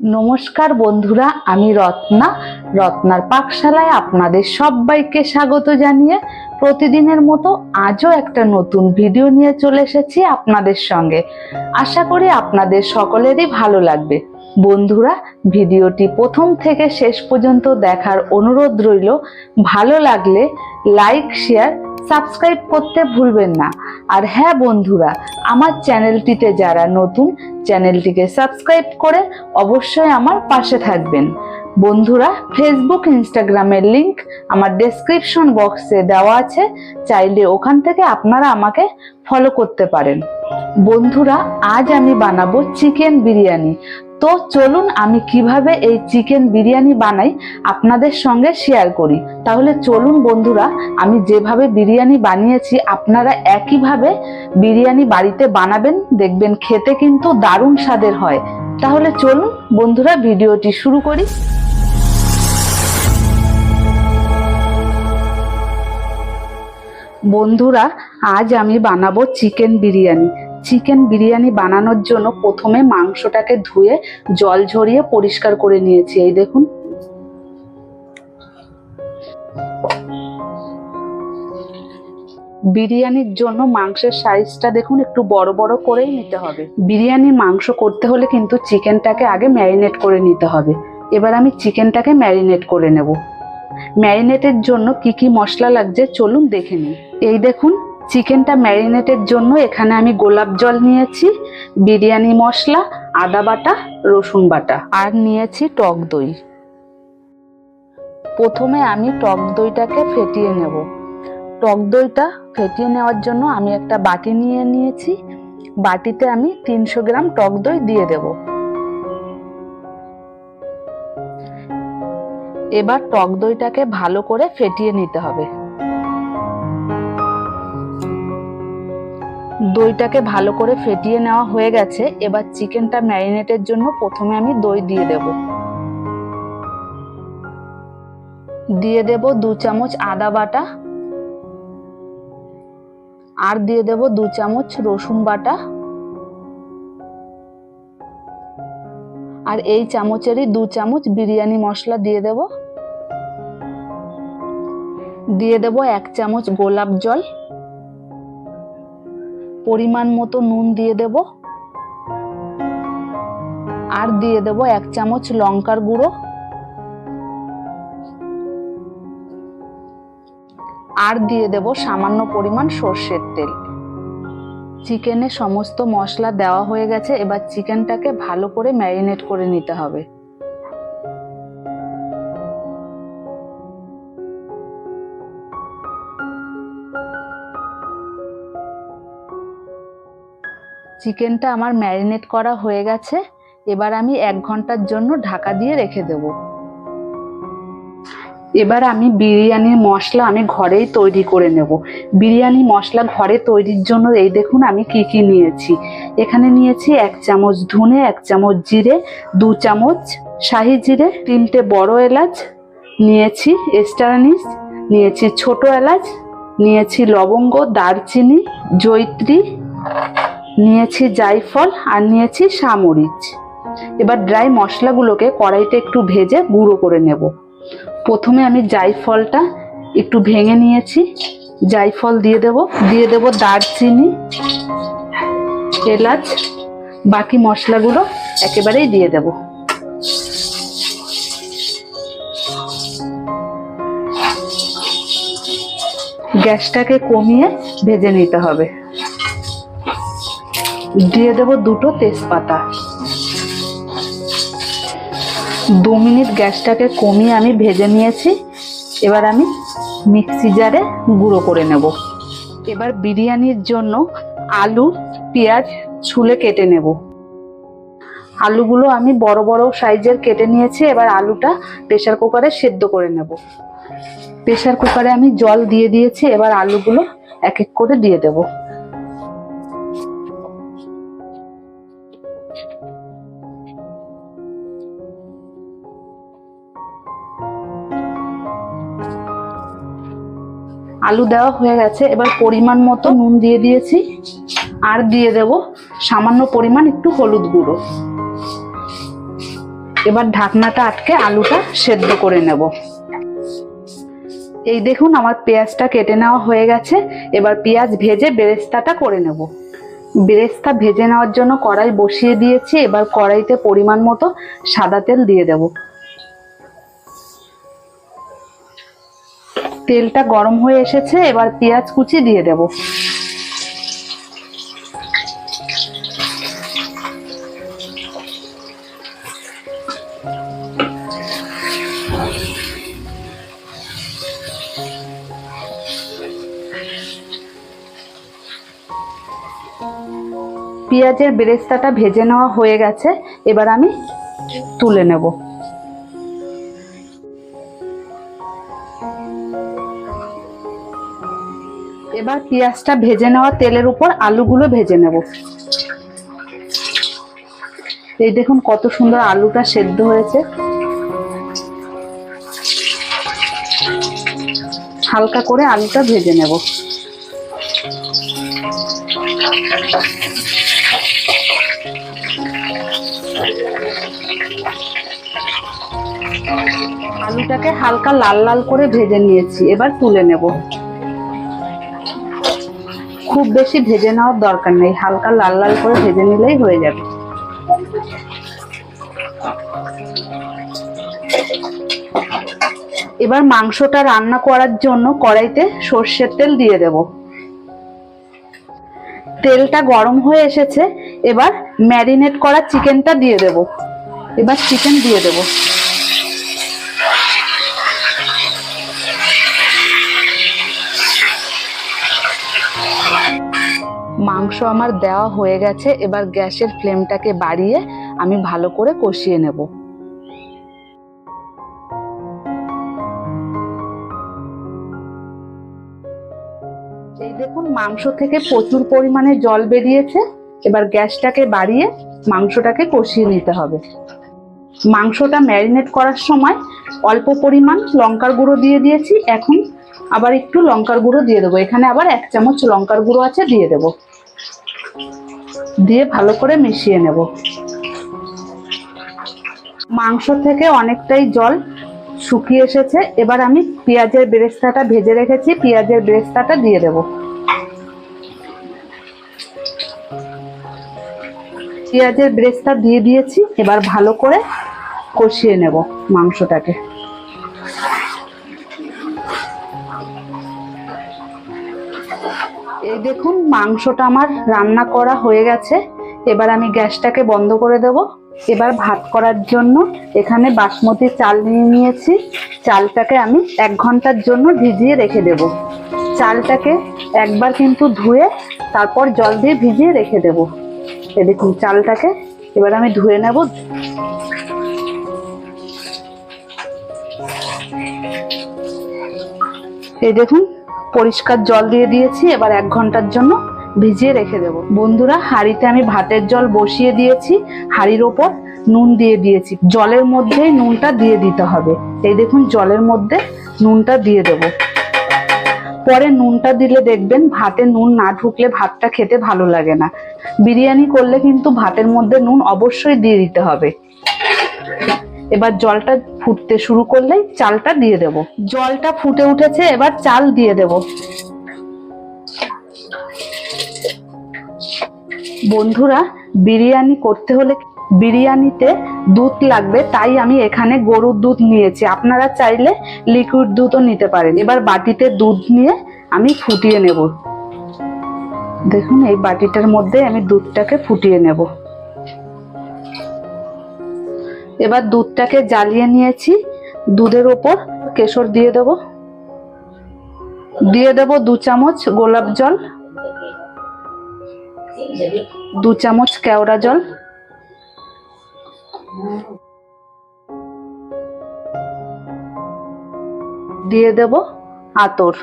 নমস্কার বন্ধুরা, আমি রত্না। রত্নার পাকশালায় আপনাদের সবাইকে স্বাগত জানিয়ে প্রতিদিনের মতো আজও একটা নতুন ভিডিও নিয়ে চলে এসেছি আপনাদের সঙ্গে। আশা করি আপনাদের সকলেরই ভালো লাগবে। বন্ধুরা, ভিডিওটি প্রথম থেকে শেষ পর্যন্ত দেখার অনুরোধ রইল, ভালো লাগলে লাইক, শেয়ার, সাবস্ক্রাইব করতে ভুলবেন না। আর হ্যাঁ বন্ধুরা, আমার চ্যানেলটিতে যারা নতুন চ্যানেলটিকে সাবস্ক্রাইব করে অবশ্যই আমার পাশে থাকবেন। বন্ধুরা ফেসবুক ইনস্টাগ্রামের লিংক আমার ডেসক্রিপশন বক্সে দেওয়া আছে। চাইলে ওখান থেকে আপনারা আমাকে ফলো করতে পারেন। বন্ধুরা, আজ আমি বানাবো চিকেন বিরিয়ানি। তো চলুন আমি কীভাবে এই চিকেন বিরিয়ানি বানাই আপনাদের সঙ্গে শেয়ার করি। তাহলে চলুন বন্ধুরা, আমি যেভাবে বিরিয়ানি বানিয়েছি, আপনারা একইভাবে বিরিয়ানি বাড়িতে বানাবেন, দেখবেন খেতে কিন্তু দারুণ স্বাদের হয়। তাহলে চলুন বন্ধুরা, ভিডিওটি শুরু করি। বন্ধুরা, আজ আমি বানাবো চিকেন বিরিয়ানি। চিকেন বিরিয়ানি বানানোর জন্য প্রথমে মাংসটাকে ধুয়ে জল ঝরিয়ে পরিষ্কার করে নিয়েছি, এই দেখুন। বিরিয়ানির জন্য মাংসের সাইজটা দেখুন, একটু বড় বড় করেই নিতে হবে। বিরিয়ানি মাংস করতে হলে কিন্তু চিকেনটাকে আগে ম্যারিনেট করে নিতে হবে। এবার আমি চিকেনটাকে ম্যারিনেট করে নেব। ম্যারিনেটের জন্য কি কি মশলা লাগছে চলুন দেখে নিই। এই দেখুন চিকেনটা ম্যারিনেটের জন্য এখানে আমি গোলাপ জল নিয়েছি, বিরিয়ানি মশলা, আদা বাটা, রসুন বাটা আর নিয়েছি টক দই। প্রথমে আমি টক দইটাকে ফেটিয়ে নেব। টক দইটা ফেটিয়ে নেওয়ার জন্য আমি একটা বাটি নিয়ে নিয়েছি। বাটিতে আমি তিনশো গ্রাম টক দই দিয়ে দেব। এবার টক দইটাকে ভালো করে ফেটিয়ে নিতে হবে। দইটাকে ভালো করে ফেটিয়ে নেওয়া হয়ে গেছে। এবার চিকেনটা ম্যারিনেটের জন্য প্রথমে আমি দই দিয়ে দেব। দিয়ে দেব দু চামচ আদা বাটা। আর দিয়ে দেব দু চামচ রসুন বাটা। আর এই চামচেরই দু চামচ বিরিয়ানি মশলা দিয়ে দেব। দিয়ে দেব এক চামচ গোলাপ জল। পরিমাণ মতো নুন দিয়ে দেব। আর দিয়ে দেব এক চামচ লঙ্কার গুঁড়ো। আর দিয়ে দেব সামান্য পরিমাণ সর্ষের তেল। চিকেনে সমস্ত মশলা দেওয়া হয়ে গেছে, এবার চিকেনটাকে ভালো করে ম্যারিনেট করে নিতে হবে। চিকেনটা আমার ম্যারিনেট করা হয়ে গেছে, এবার আমি এক ঘণ্টার জন্য ঢাকা দিয়ে রেখে দেব। এবার আমি বিরিয়ানির মশলা আমি ঘরেই তৈরি করে নেব। বিরিয়ানি মশলা ঘরে তৈরির জন্য এই দেখুন আমি কি কি নিয়েছি। এখানে নিয়েছি এক চামচ ধুনে, এক চামচ জিরে, দু চামচ শাহি জিরে, তিনটে বড় এলাচ, নিয়েছি এস্টারানিস, নিয়েছি ছোট এলাচ, নিয়েছি লবঙ্গ, দারচিনি জৈত্রী নিয়েছি জায়ফল আর নিয়েছি সামরিচ। এবার ড্রাই মশলাগুলোকে কড়াইতে একটু ভেজে গুঁড়ো করে নেব। প্রথমে আমি জায়ফলটা একটু ভেঙে নিয়েছি। জায়ফল দিয়ে দেব দিয়ে দেব দারচিনি, এলাচ, বাকি মশলাগুলো একেবারেই দিয়ে দেব। গ্যাসটাকে কমিয়ে ভেজে নিতে হবে। দিয়ে দেব দুটো তেজপাতা। দু মিনিট গ্যাসটাকে কমিয়ে আমি ভেজে নিয়েছি। এবার আমি মিক্সি জারে গুঁড়ো করে নেব। এবার বিরিয়ানির জন্য আলু, পেঁয়াজ, ছুলে কেটে নেব। আলুগুলো আমি বড় বড় সাইজের কেটে নিয়েছি। এবার আলুটা প্রেশার কুকারে সেদ্ধ করে নেব। প্রেসার কুকারে আমি জল দিয়ে দিয়েছি। এবার আলুগুলো এক এক করে দিয়ে দেবো। আলু দেওয়া হয়ে গেছে। এবার পরিমাণ মতো নুন দিয়ে দিয়েছি। আর দিয়ে দেব সামান্য পরিমাণ একটু হলুদ গুঁড়ো। এবার ঢাকনাটা আটকে আলুটা সেদ্ধ করে নেব। এই দেখুন আমার পেঁয়াজটা কেটে নেওয়া হয়ে গেছে। এবার পেঁয়াজ ভেজে বেরেস্তাটা করে নেব। বেরেস্তা ভেজে নেওয়ার জন্য কড়াই বসিয়ে দিয়েছি। এবার কড়াইতে পরিমাণ মতো সাদা তেল দিয়ে দেব। তেলটা গরম হয়ে এসেছে, এবার পেঁয়াজ কুচি দিয়ে দেব। পেঁয়াজের বেরেস্তাটা ভেজে নেওয়া হয়ে গেছে, এবার আমি তুলে নেব। এবার পেঁয়াজটা ভেজে নেওয়া তেলের উপর আলুগুলো ভেজে নেব। এই দেখুন কত সুন্দর আলুটা সেদ্ধ হয়েছে। হালকা করে আলুটা ভেজে নেব। আলুটাকে হালকা লাল লাল করে ভেজে নিয়েছি, এবার তুলে নেব। খুব বেশি ভেজে নেওয়ার দরকার নেই, হালকা লাল লাল করে ভেজে নিলেই হয়ে যাবে। এবার মাংসটা রান্না করার জন্য কড়াইতে সর্ষের তেল দিয়ে দেব। তেলটা গরম হয়ে এসেছে, এবার ম্যারিনেট করা চিকেনটা দিয়ে দেব। এবার চিকেন দিয়ে দেব। মাংস আমার দেওয়া হয়ে গেছে, এবার গ্যাসের ফ্লেমটাকে বাড়িয়ে আমি ভালো করে কষিয়ে নেব। এই দেখুন, মাংস থেকে প্রচুর পরিমাণে জল বেরিয়েছে, এবার গ্যাসটাকে বাড়িয়ে মাংসটাকে কষিয়ে নিতে হবে। মাংসটা ম্যারিনেট করার সময় অল্প পরিমাণ লঙ্কার গুঁড়ো দিয়ে দিয়েছি, এখন আবার একটু লঙ্কার গুঁড়ো দিয়ে দেবো। এখানে আবার এক চামচ লঙ্কার গুঁড়ো আছে, দিয়ে দেব। দিয়ে ভালো করে মিশিয়ে নেব। মাংস থেকে অনেকটাই জল শুকিয়ে এসেছে। এবার আমি পেঁয়াজের বেরেস্তাটা ভেজে রেখেছি। পেঁয়াজের বেরেস্তাটা দিয়ে দেব। পেঁয়াজের বেরেস্তা দিয়ে দিয়েছি। এবার ভালো করে কষিয়ে নেব মাংসটাকে। এই দেখুন, মাংসটা আমার রান্না করা হয়ে গেছে। এবার আমি গ্যাসটাকে বন্ধ করে দেব। এবার ভাত করার জন্য এখানে বাসমতি চাল নিয়ে নিয়েছি। চালটাকে আমি এক ঘণ্টার জন্য ভিজিয়ে রেখে দেব। চালটাকে একবার কিন্তু ধুয়ে তারপর জল দিয়ে ভিজিয়ে রেখে দেব। এ দেখুন, চালটাকে এবার আমি ধুয়ে নেব। এই দেখুন পরিষ্কার জল দিয়ে দিয়েছি, এবার এক ঘণ্টার জন্য ভিজিয়ে রেখে দেব। বন্ধুরা, হাঁড়িতে আমি ভাতের জল বসিয়ে দিয়েছি, হাঁড়ির ওপর নুন দিয়ে দিয়েছি। জলের মধ্যেই নুনটা দিয়ে দিতে হবে। এই দেখুন, জলের মধ্যে নুনটা দিয়ে দেব। পরে নুনটা দিলে দেখবেন ভাতে নুন না ঢুকলে ভাতটা খেতে ভালো লাগে না। বিরিয়ানি করলে কিন্তু ভাতের মধ্যে নুন অবশ্যই দিয়ে দিতে হবে। এবার জলটা ফুটতে শুরু করলেই চালটা দিয়ে দেব। জলটা ফুটে উঠেছে, এবার চাল দিয়ে দেব। বন্ধুরা, বিরিয়ানি করতে হলে বিরিয়ানিতে দুধ লাগবে, তাই আমি এখানে গরুর দুধ নিয়েছি। আপনারা চাইলে লিকুইড দুধও নিতে পারেন। এবার বাটিতে দুধ নিয়ে আমি ফুটিয়ে নেব। দেখুন, এই বাটিটার মধ্যে আমি দুধটাকে ফুটিয়ে নেব। এবার দুধটাকে জ্বালিয়ে নিয়েছি। দুধের ওপর কেশর দিয়ে দেব। দিয়ে দেব দু চামচ গোলাপ জল, দু চামচ কেওড়া জল। দিয়ে দেব আতর।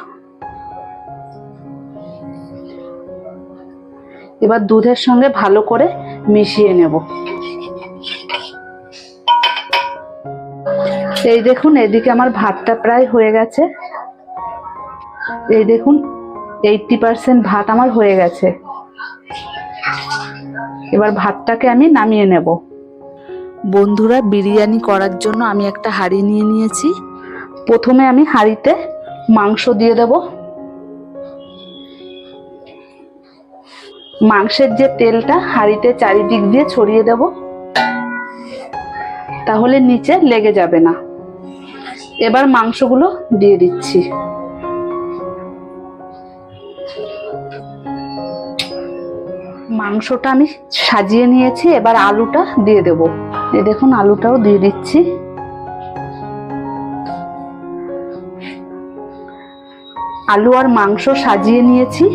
এবার দুধের সঙ্গে ভালো করে মিশিয়ে নেব। এই দেখুন এদিকে আমার ভাতটা প্রায় হয়ে গেছে। এই দেখুন এইটটি পার্সেন্ট ভাত আমার হয়ে গেছে। এবার ভাতটাকে আমি নামিয়ে নেব। বন্ধুরা বিরিয়ানি করার জন্য আমি একটা হাঁড়ি নিয়ে নিয়েছি। প্রথমে আমি হাঁড়িতে মাংস দিয়ে দেব। মাংসের যে তেলটা হাঁড়িতে চারিদিক দিয়ে ছড়িয়ে দেব। তাহলে নিচে লেগে যাবে না। এবার মাংসগুলো দিয়ে দিচ্ছি। মাংসটা আমি সাজিয়ে নিয়েছি, এবার আলুটা দিয়ে দেব। এ দেখুন, আলুটাও দিয়ে দিচ্ছি। আলু আর মাংস সাজিয়ে নিয়েছি,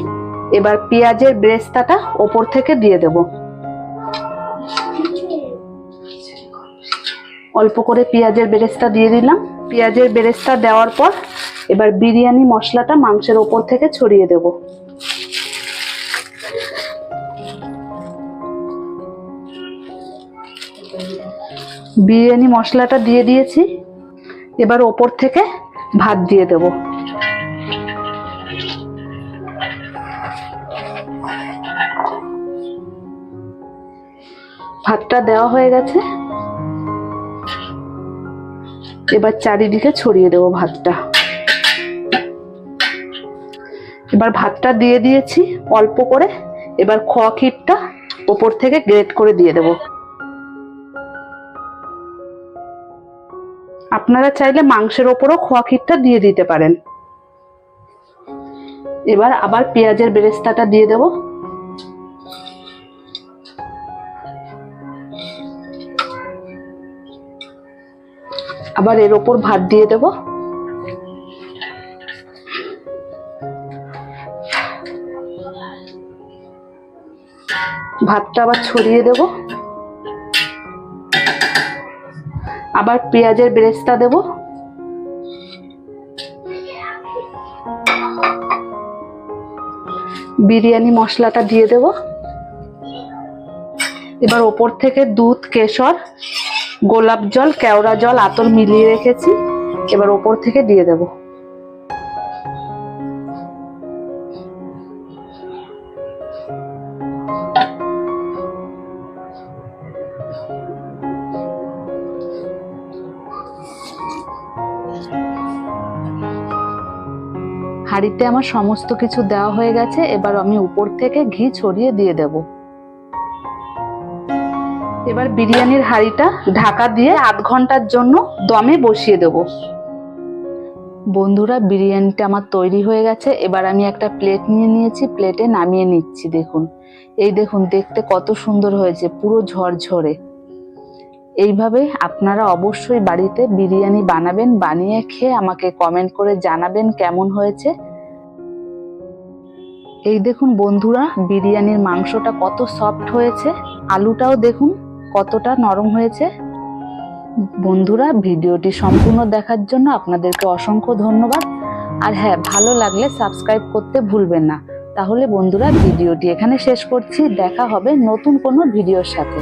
এবার পেঁয়াজের ব্রেস্তাটা ওপর থেকে দিয়ে দেব। অল্প করে পেঁয়াজের বেরেস্তা দিয়ে দিলাম। পেঁয়াজের বেরেস্তা দেওয়ার পর এবার বিরিয়ানি মশলাটা মাংসের ওপর থেকে ছড়িয়ে দেব। বিরিয়ানি মশলাটা দিয়ে দিয়েছি। এবার ওপর থেকে ভাত দিয়ে দেব। ভাতটা দেওয়া হয়ে গেছে। এবার চারিদিকে ছড়িয়ে দেব ভাতটা। এবার ভাতটা দিয়ে দিয়েছি অল্প করে। এবার খোয়া ওপর থেকে গ্রেট করে দিয়ে দেব। আপনারা চাইলে মাংসের ওপরও খোয়া ক্ষীরটা দিয়ে দিতে পারেন। এবার আবার পেঁয়াজের বেরেস্তাটা দিয়ে দেব। আবার এর ওপর ভাত দিয়ে দেব। ভাতটা আবার ছড়িয়ে দেব। আবার পেঁয়াজের বেরেস্তা দেব। বিরিয়ানি মশলাটা দিয়ে দেব। এবার ওপর থেকে দুধ, কেশর গোলাপ জল, কেওড়া জল, আতর মিলিয়ে রেখেছি। এবার ওপর থেকে দিয়ে দেব। হাঁড়িতে আমার সমস্ত কিছু দেওয়া হয়ে গেছে। এবার আমি উপর থেকে ঘি ছড়িয়ে দিয়ে দেব। এবার বিরিয়ানির হাঁড়িটা ঢাকা দিয়ে আধ ঘণ্টার জন্য দমে বসিয়ে দেব। বন্ধুরা, বিরিয়ানিটা আমার তৈরি হয়ে গেছে। এবার আমি একটা প্লেট নিয়ে নিয়েছি, প্লেটে নামিয়ে নিচ্ছি, দেখুন। এই দেখুন, দেখতে কত সুন্দর হয়েছে, পুরো ঝরঝরে। এইভাবে আপনারা অবশ্যই বাড়িতে বিরিয়ানি বানাবেন, বানিয়ে খেয়ে আমাকে কমেন্ট করে জানাবেন কেমন হয়েছে। এই দেখুন বন্ধুরা, বিরিয়ানির মাংসটা কত সফট হয়েছে। আলুটাও দেখুন কতটা নরম হয়েছে? বন্ধুরা, ভিডিওটি সম্পূর্ণ দেখার জন্য আপনাদেরকে অসংখ্য ধন্যবাদ। আর হ্যাঁ ভালো লাগলে সাবস্ক্রাইব করতে ভুলবেন না। তাহলে বন্ধুরা, ভিডিওটি এখানে শেষ করছি। দেখা হবে নতুন কোনো ভিডিওর সাথে।